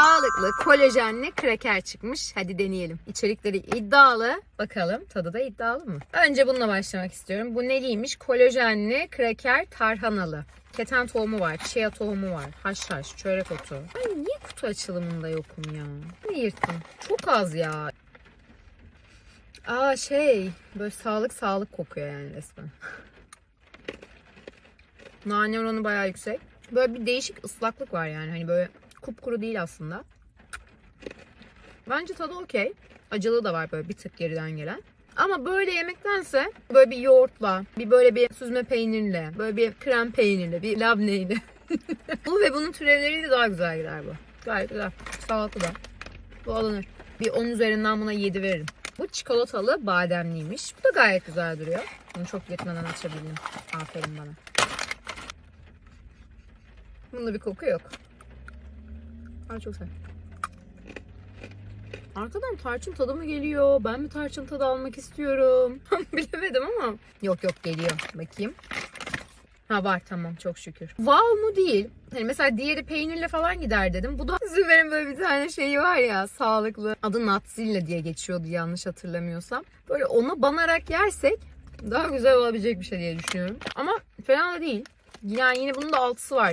sağlıklı kolajenli kraker çıkmış. Hadi deneyelim. İçerikleri iddialı. Bakalım tadı da iddialı mı? Önce bununla başlamak istiyorum. Bu neliymiş? Kolajenli kraker tarhanalı. Keten tohumu var, chia tohumu var, haşhaş, çörek otu. Ben niye kutu açılımında yokum ya? Ne yırttım? Çok az ya. Aa şey, böyle sağlık sağlık kokuyor yani resmen. Nane oranı bayağı yüksek. Böyle bir değişik ıslaklık var yani. Hani böyle kupkuru değil aslında. Bence tadı okey. Acılığı da var böyle bir tık geriden gelen. Ama böyle yemektense böyle bir yoğurtla, bir böyle bir süzme peynirle, böyle bir krem peynirle, bir labneyle. bu ve bunun türevleriyle daha güzel gider bu. Gayet güzel. Sağlıklı da. Bu alınır. Bir 10 üzerinden buna 7 veririm. Bu çikolatalı bademliymiş. Bu da gayet güzel duruyor. Bunu çok gitmeden açabildim. Aferin bana. Bunda bir koku yok. Ay çok güzel. Arkadan tarçın tadı mı geliyor? Ben mi tarçın tadı almak istiyorum? Bilemedim ama. Yok yok geliyor. Bakayım. Ha var tamam çok şükür. Wow mu değil. Hani mesela diğeri peynirle falan gider dedim. Bu da Züber'in böyle bir tane şeyi var ya sağlıklı. Adı Natzilla diye geçiyordu yanlış hatırlamıyorsam. Böyle ona banarak yersek daha güzel olabilecek bir şey diye düşünüyorum. Ama fena da değil. Yani yine bunun da altısı var.